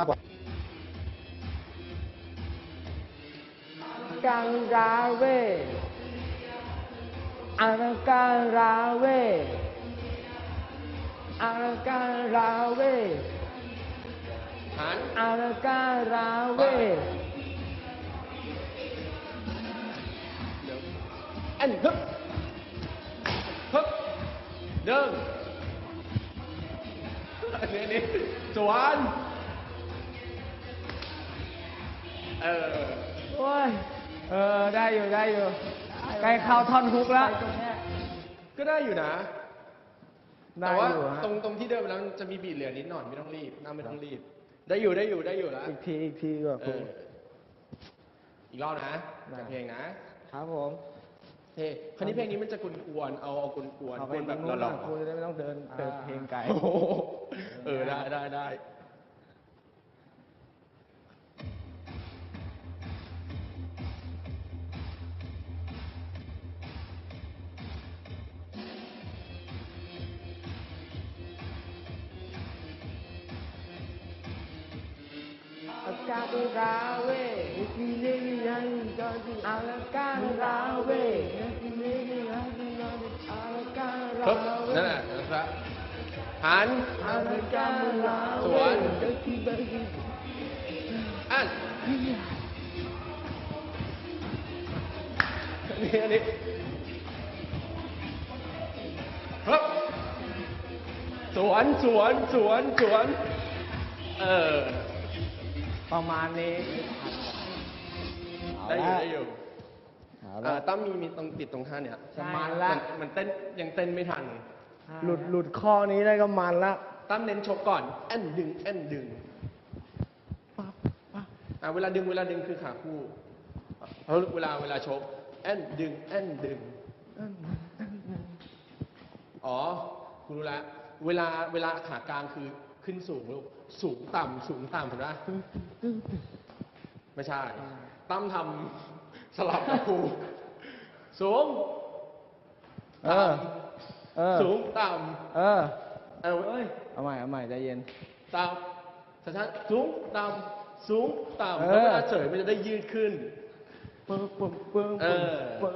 ครับผมกังราเวอาราการราเวอ เวหันอาราการราเวเดี๋ยวอันฮึบฮึบเดินอันนี้อันนี้สวนเออโอ้ยเออได้อยู่ได้อยู่ใกล้เข้าท่อนฮุกแล้วก็ได้อยู่นะได้แต่ว่าอยู่ฮะตรงตรงที่เดินไปแล้วจะมีบีดเหลือนิดหน่อยไม่ต้องรีบน้าไม่ต้องรีบ ได้อยู่ได้อยู่ได้อยู่แล้วอีกทีอีกทีก่อนเอออีกรอบนะได้จากเพลงนะ ครับผมเฮ้คราวนี้เพลงนี้มันจะกวนๆเอาเอากวนๆเอากไปวนแบบนู้นหล่อนะคุณจะได้ไม่ต้องเดินเดินเพลงไกลโอ้โหเอ ราเวทีเล่นยังจอดีอาการราเวทีเล่นยังจอดีอาการราปึ๊บเวนั่นแหละนะครับหันอาการราเวสวนทีเล่นอันอันนี้อันนี้ฮึบสวนสวนสวนสวนเออ ประมาณนี้ได้อยู่ได้อยู่เอาเอ่ละอตั้มมีมีตรงติดตรงท่าเนี่ยจะมันละมันมันเต้นยังเต้นไม่ทัน หลุดหลุดข้อนี้ได้ก็มันละ ตั้มเน้นชกก่อนแอนดึงแอนดึงอะเวลาดึงเวลาดึงคือขาคู่เพราะเวลาเวลาชกแอนดึงแอนดึง อ๋อคุณรู้แล้วเวลาเวลาขากลางคือ ขึ้นสูงลูกสูงต่ำสูงต่ำเห็นไหมไม่ใช่ ตั้มทำสลับกับครูสูงเออเออสูงต่เออำเอาเอ้ยเอาใหม่เอาใหม่ใจเย็นต่ำช้าๆสูงต่ำสูงต่ำเออแล้วเวลาเฉยมันจะได้ยืดขึ้นปึ๊บปึ๊บปึ๊บเออปึ๊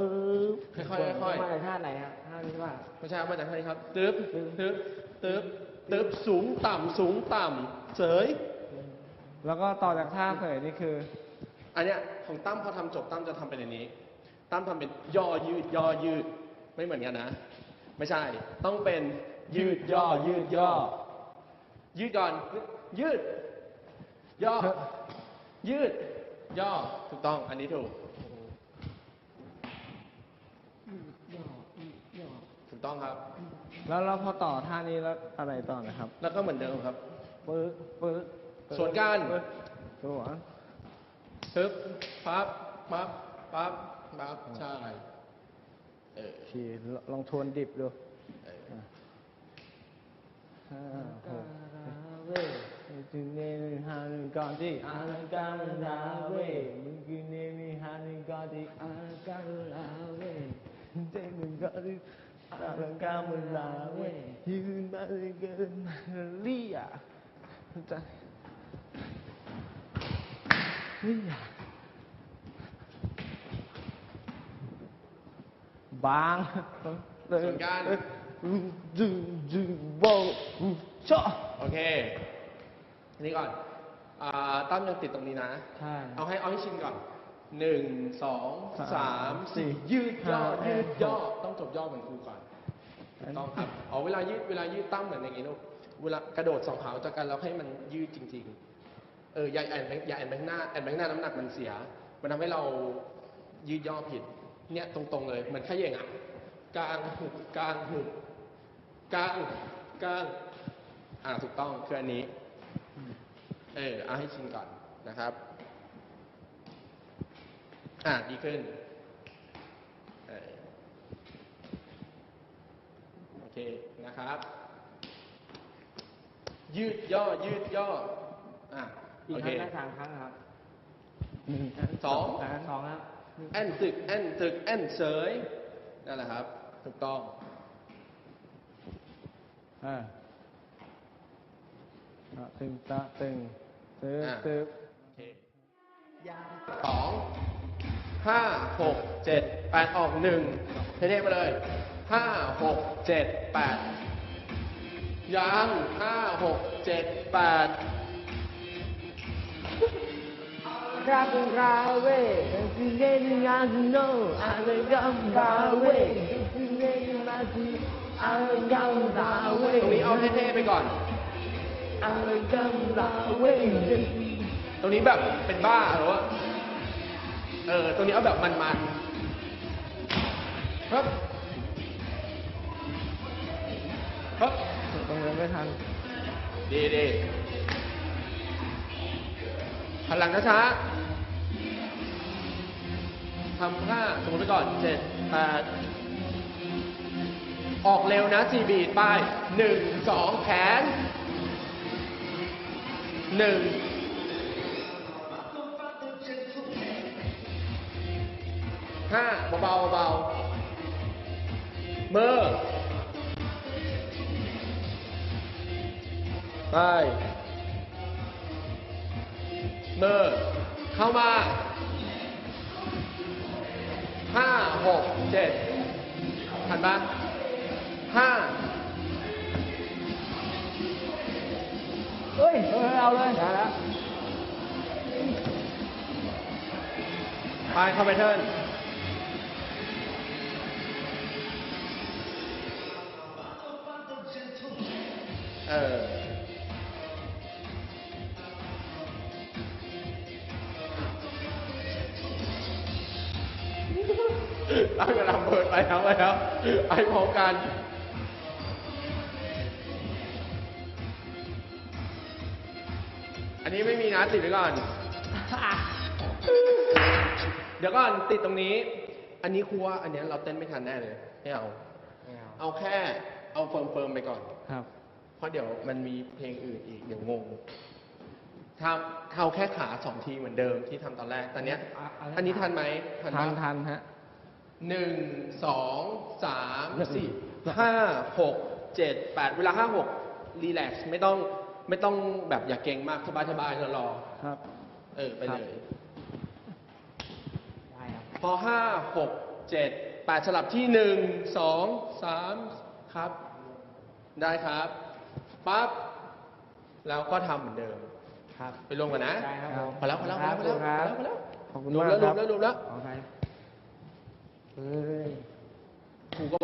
บค่อยๆค่อยๆมาจากท่าไหนฮะท่านี้ป่ะไม่ใช่มาจากท่านี้ครับตึ๊บตึ๊บตึ๊บ ตึ๊บสูงต่ำสูงต่ำเฉยแล้วก็ต่อจากท่าเผยนี่คือ อันเนี้ยของตั้มพอทำจบตั้มจะทำเป็นอันนี้ ตั้มทำเป็นย่อยืดย่อยืดไม่เหมือนกันนะ ไม่ใช่ ต้องเป็นยืดย่อยืดย่อ ยืดก่อน ยืด ย่อ ยืด ย่อ ถูกต้อง อันนี้ถูก ถูกต้องครับ แล้วเราพอต่อท่านี้แล้วอะไรต่อนะครับแล้วก็เหมือนเดิมครับปึ๊บปึ๊บปึ๊บสวนกัน ปึ๊บสวนทึบปั๊บปั๊บปั๊บปั๊บใช่เออโอเคลองทวนดิบดูเออห้าหกเว้ยจึงเนมีฮานึงก่อนที่อาลังการราเว้ยมึงคือเนมีฮานึงก่อนที่อาลังการราเว้ยเจมึงก่ อนที่อาลังการมันราเว้ยยืนมาเลยเกินมาเรียจะเรียบางส่วนการดึงดึงโบชอโอเค อันนี้ก่อนอ่าตั้มยังติดตรงนี้นะ ใช่ เอาให้เอาให้ชินก่อน หนึ่งสองสาสามมสี่สี่ยืดย่อห้ายืดย่อหกต้องจบย่อเหมือนครูก่อนถูกต้องครับอ๋อเวลายืดเวลายืดตั้มเหมือนอย่างงี้ลูกเวลากระโดดสองขาจากกันแล้วให้มันยืดจริง ๆ เอออย่าแอนไปอย่าแอนไปข้างหน้าแอนไปข้างหน้าน้ำหนักมันเสีย มันทำให้เรายืดย่อผิด เนี่ยตรงๆเลยเหมือนขย่งอะกลางหุบกลางหุบกลางกลางอ่าถูกต้องคืออันนี้ เออเอาให้ชินก่อนนะครับ อ่าดีขึ้นเออโอเค นะครับ ยืดย่อ ยืดย่อ อะอีกโอคเครั้งละสามครั้งครับสองครั้งสองครับแอนตึก แอนตึก แอนเสย นั่นแหละครับ ถูกต้อง อ่าอะตึงตะตึงตึ๊บอะ ตึ๊บ โอเคสอง ห้าหกเจ็ดแปดออกหนึ่งเท่ๆไปเลยห้าหกเจ็ดแปดยังห้าหกเจ็ดแปดรักราเวสิ่งเด่นงานโน่อะไรกันราเวสิ่งเด่นมาทีอะไรกันราเวตรงนี้เอาเท่ๆไปก่อนอะไรกันราเวตรงนี้แบบเป็นบ้าหรือว่า เออ ตรงนี้เอาแบบมันๆครับครับตรงนั้นไม่ทัน ดีดีพลังช้าๆทำห้าสมมติไปก่อนเจ็ดแปดออกเร็วนะจีบีดไปหนึ่งสองแขนหนึ่ง ห้าเบาๆเบาๆมือไปเบอร์เข้ามาห้าหกเจ็ดทันปะห้าเฮ้ยเออเอาเลยได้แล้วไปเข้าไปเทิร์น ตั้งกำลังเปิดไปแล้วไปแล้วไปพร้อมกันอันนี้ไม่มีนะติดไว้ก่อน เดี๋ยวก่อนติดตรงนี้ อันนี้ครูว่าอันเนี้ยเราเต้นไม่ทันแน่เลยไม่เอา เอาแค่เอาเฟิร์มเฟิร์มๆไปก่อน ครับ เพราะเดี๋ยวมันมีเพลงอื่นอีกเดี๋ยวงงทำเอาแค่ขาสองทีเหมือนเดิมที่ทำตอนแรกตอนเนี้ยอะอะไรอันนี้ทันไหมทันทันปะ ทันฮะ หนึ่งสองสามหนึ่งสี่ห้าหกเจ็ดแปดเวลาห้าหกรีแลกซ์ไม่ต้องไม่ต้องแบบอย่าเก่งมากสบายสบายๆรอครับๆเออ ไปครับเลยได้ครับพอห้าหกเจ็ดแปดสลับที่หนึ่งสองสามครับ ได้ครับปั๊บแล้วก็ทำเหมือนเดิม ครับ ไปรวมกันนะ ได้ครับผมพอแล้วพอแล้วพอแล้วพอแล้วพอครับแล้วพอแล้วขอบคุณรวมมากแล้วครรัวบมแล้วรวมแล้ว ขอใค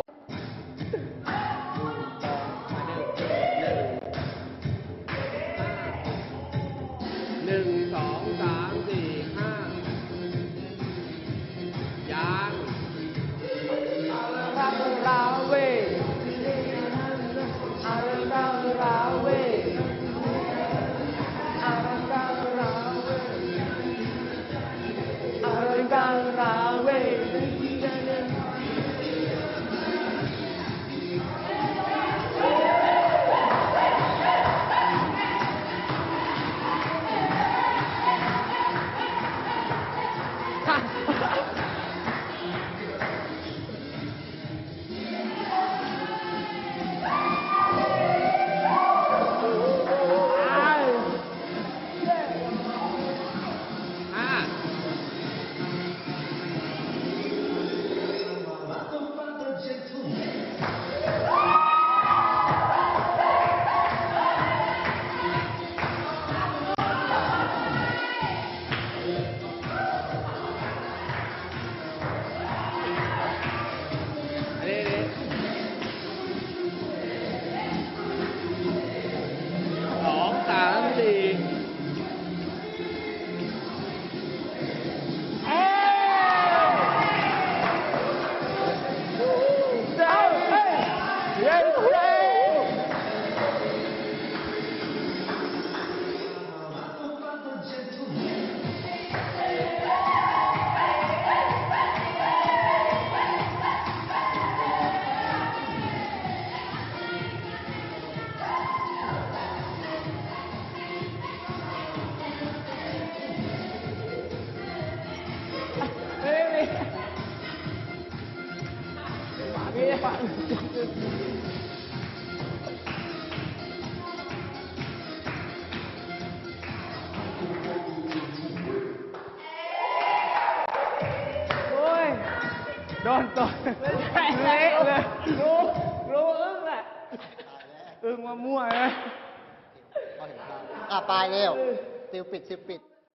โดนต่อยเละเลยรู้รู้อึ้งแหละอึ้งมามั่วเลยอะไปเร็วซิลปิดซิลปิด